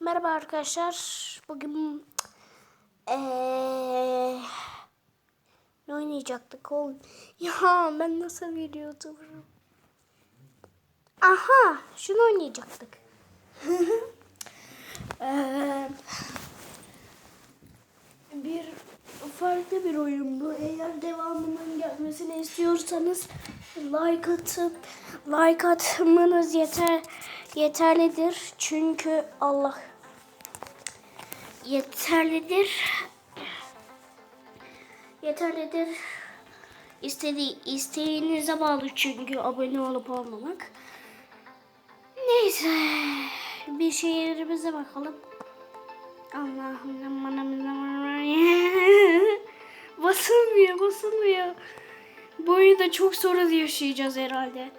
Merhaba arkadaşlar. Bugün eee ne oynayacaktık oğlum? Ya ben nasıl bir YouTuber'ım? Aha, şunu oynayacaktık. Bir farklı bir oyun bu. Eğer devamının gelmesini istiyorsanız like atıp like atmanız yeter yeterlidir. Çünkü Allah yeterlidir. Yeterlidir. İstediği isteğinize bağlı çünkü abone olup olmamak. Neyse bir şehirimize bakalım. Allah'ım aman. basılmıyor basılmıyor. Bu oyunda çok sorun yaşayacağız herhalde.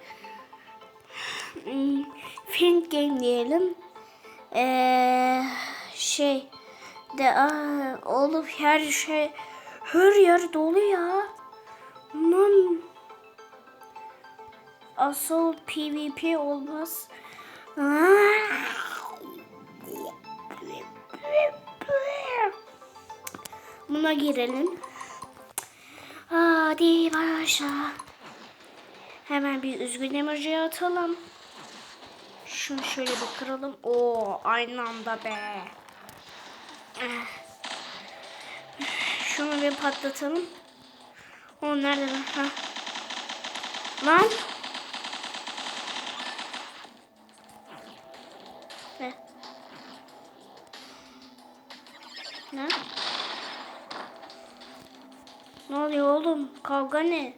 Film game diyelim. Ee, şey de aa, oğlum her şey her yer dolu ya. Lan asıl PvP olmaz. Buna girelim. Hadi başla. Hemen bir üzgün emoji atalım. Şunu şöyle bir kıralım. Oo aynı anda be. Şunu bir patlatalım. O nerede lan? Ha. Lan. Ne? Ne? Ne oluyor oğlum? Kavga ne?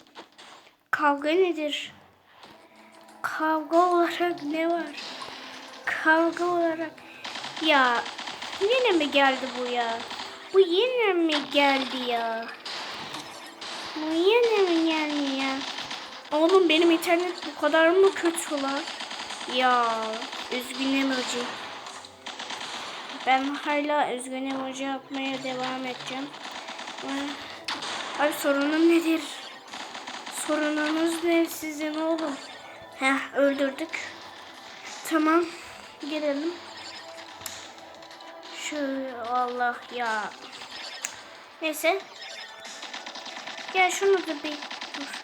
Kavga nedir? Kavga olarak ne var? Kavga olarak ya yine mi geldi bu ya? Bu yine mi geldi ya? Bu yine mi geldi ya? Oğlum benim internet bu kadar mı kötü lan? Ya üzgün emoji. Ben hala üzgün emoji yapmaya devam edeceğim. Abi sorunun nedir? Sorununuz ne sizin oğlum? Heh öldürdük. Tamam. Girelim. Şu Allah ya. Neyse. Gel şunu da bir dur.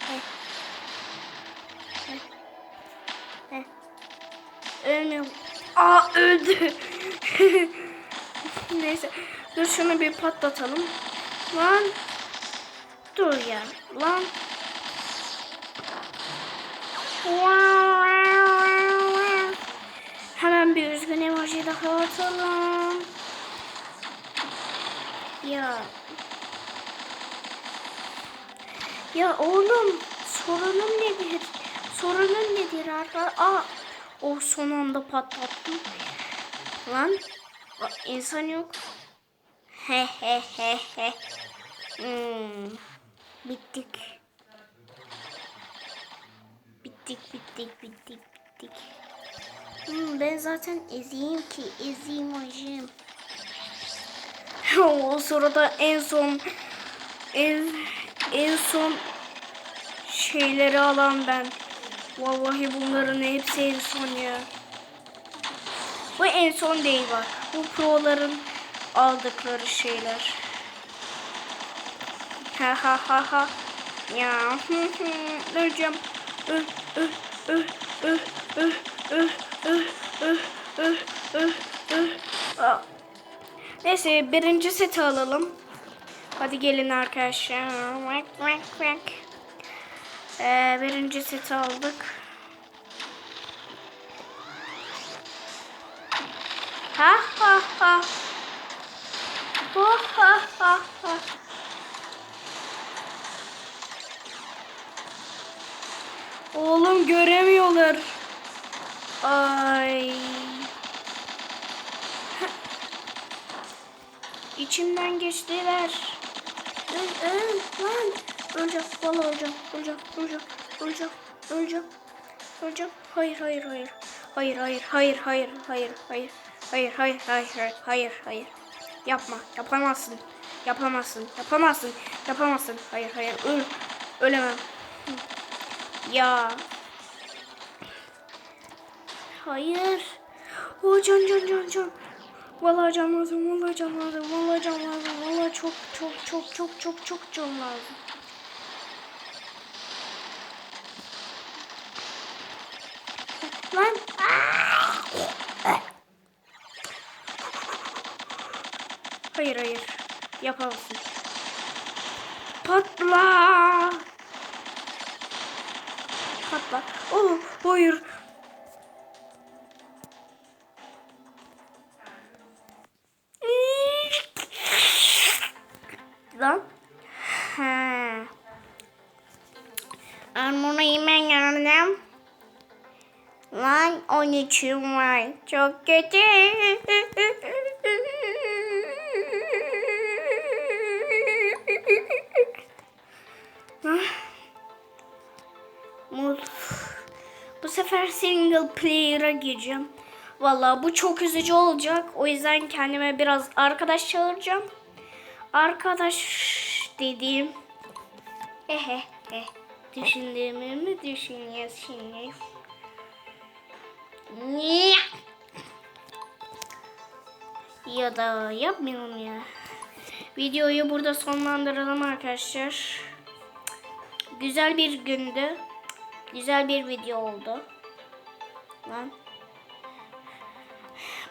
Heh. Heh. Heh. Ölmüyor. Aa öldü. Neyse. Dur şunu bir patlatalım. Lan. Dur ya. Lan. Hemen atalım. Ya. Ya oğlum sorunun nedir? Sorunun nedir arka? Aa, o son anda patlattım. Lan insan yok. He he he he. Hmm. Bittik. Bittik, bittik, bittik, bittik. Ben zaten eziyim ki, eziyim hocam. o sırada en son en, en son şeyleri alan ben. Vallahi bunların hepsi en son ya. Bu en son değil bak. Bu proların aldıkları şeyler. Ha ha ha ha. Ya öleceğim. Öh, öh, öh, öh, öh, öh, öh, Neyse birinci seti alalım. Hadi gelin arkadaşlar. Vak. Ee, birinci seti aldık. Ha ha ha. Ha ha ha ha. Oğlum göremiyorlar. Ay. İçimden geçtiler. Öl, öl, lan. Öleceğim, vallahi öleceğim, öleceğim, öleceğim, öleceğim, öleceğim, öleceğim. Hayır, hayır, hayır. Hayır, hayır, hayır, hayır, hayır, hayır. Hayır, hayır, hayır, hayır, hayır, hayır. Yapma, yapamazsın. Yapamazsın, yapamazsın, yapamazsın. Hayır, hayır, öl. Ölemem. Ya. Hayır. O Aa can can can can. Vallahi can lazım, vallahi can lazım, vallahi can lazım, vallahi çok çok çok çok çok çok can lazım. Lan. Hayır hayır. Yapamazsın. Patla. Patla. Oh hayır. Lan. Ha. Ben bunu yemen geldim. Lan 13'üm var. Çok kötü. Bu, sefer single player'a gireceğim. Vallahi bu çok üzücü olacak. O yüzden kendime biraz arkadaş çağıracağım. Arkadaş dediğim hehe he düşündüğümü mü düşünüyorsun şimdi? Niye? Ya da yapmayalım ya. Videoyu burada sonlandıralım arkadaşlar. Güzel bir gündü. Güzel bir video oldu. Lan.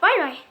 Bay bay.